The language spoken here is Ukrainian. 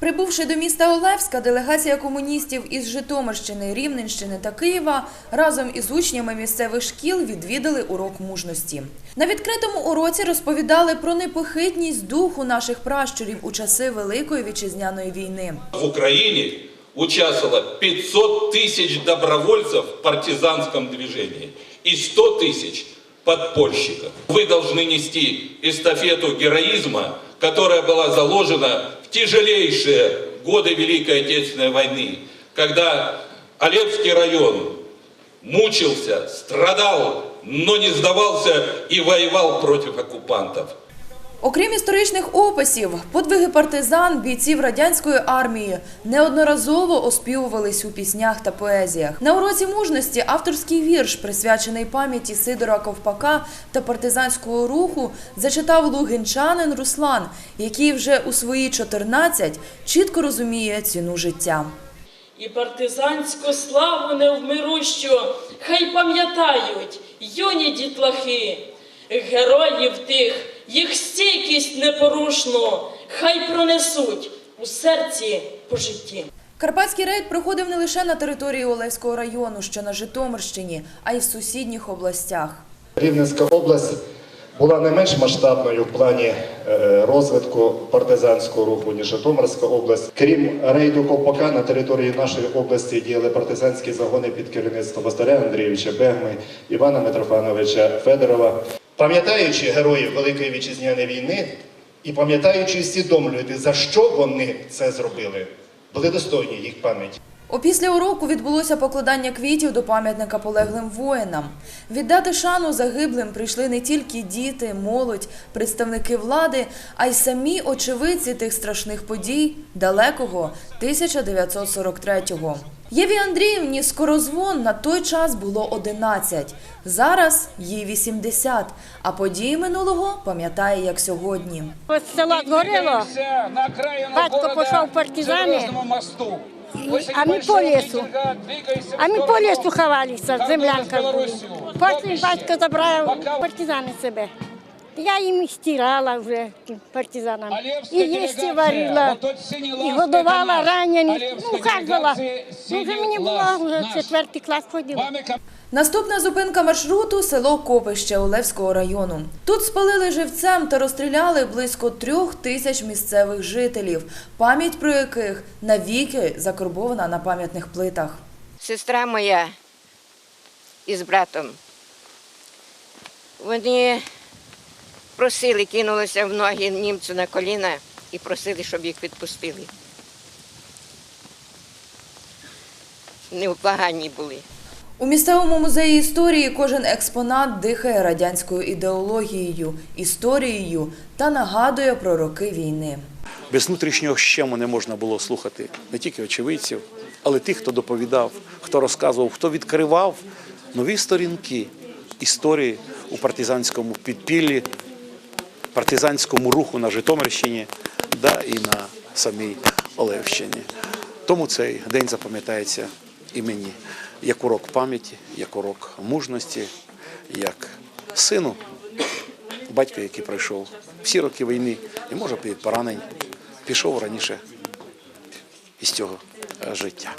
Прибувши до міста Олевська, делегація комуністів із Житомирщини, Рівненщини та Києва разом із учнями місцевих шкіл відвідали урок мужності. На відкритому уроці розповідали про непохитність духу наших пращурів у часи Великої вітчизняної війни. В Украине участвовало 500 тысяч добровольцев в партизанском движении и 100 тысяч подпольщиков. Вы должны нести эстафету героизма, которая была заложена в тяжелейшие годы Великой Отечественной войны, когда Олевский район мучился, страдал, но не сдавался и воевал против оккупантов. Окрім історичних описів, подвиги партизан, бійців радянської армії неодноразово оспівувались у піснях та поезіях. На уроці мужності авторський вірш, присвячений пам'яті Сидора Ковпака та партизанського руху, зачитав лугинчанин Руслан, який вже у свої 14 чітко розуміє ціну життя. І партизанську славу невмирущу хай пам'ятають юні дітлахи, героїв тих, їх стійкість непорушну, хай пронесуть у серці по житті. Карпатський рейд проходив не лише на території Олевського району, що на Житомирщині, а й в сусідніх областях. Рівненська область була не менш масштабною в плані е, розвитку партизанського руху, ніж Житомирська область. Крім рейду Ковпака, на території нашої області діяли партизанські загони під керівництвом Василя Андрійовича Бегми, Івана Митрофановича Федорова. Пам'ятаючи героїв Великої вітчизняної війни і пам'ятаючи, усвідомлювати, за що вони це зробили, були достойні їх пам'яті. Опісля уроку відбулося покладання квітів до пам'ятника полеглим воїнам. Віддати шану загиблим прийшли не тільки діти, молодь, представники влади, а й самі очевидці тих страшних подій далекого 1943-го. Єві Андріївні скорозвон на той час було 11, зараз їй 80, а події минулого пам'ятає як сьогодні. Ось село згоріло, батько пішов в партизани, а ми по лісу. А ми по лісу ховалися, землянка була. Потім батько забрав партизани себе. Я їм і стирала вже партизанам. І їсти варила, і годувала ранені. Ну, хазала. Ну, вже мені було вже четвертий клас ходила. Наступна зупинка маршруту село Копище Олевського району. Тут спалили живцем та розстріляли близько трьох тисяч місцевих жителів, пам'ять про яких навіки закарбована на пам'ятних плитах. сестра моя із братом. Вони просили, кинулися в ноги німцю на коліна і просили, щоб їх відпустили. Невблаганні були. У місцевому музеї історії кожен експонат дихає радянською ідеологією, історією та нагадує про роки війни. Без внутрішнього щему не можна було слухати не тільки очевидців, але тих, хто доповідав, хто розказував, хто відкривав нові сторінки історії у партизанському підпіллі, партизанському руху на Житомирщині да, і на самій Олевщині. Тому цей день запам'ятається і мені як урок пам'яті, як урок мужності, як сину батька, який пройшов всі роки війни і може поранень, пішов раніше із цього е, життя.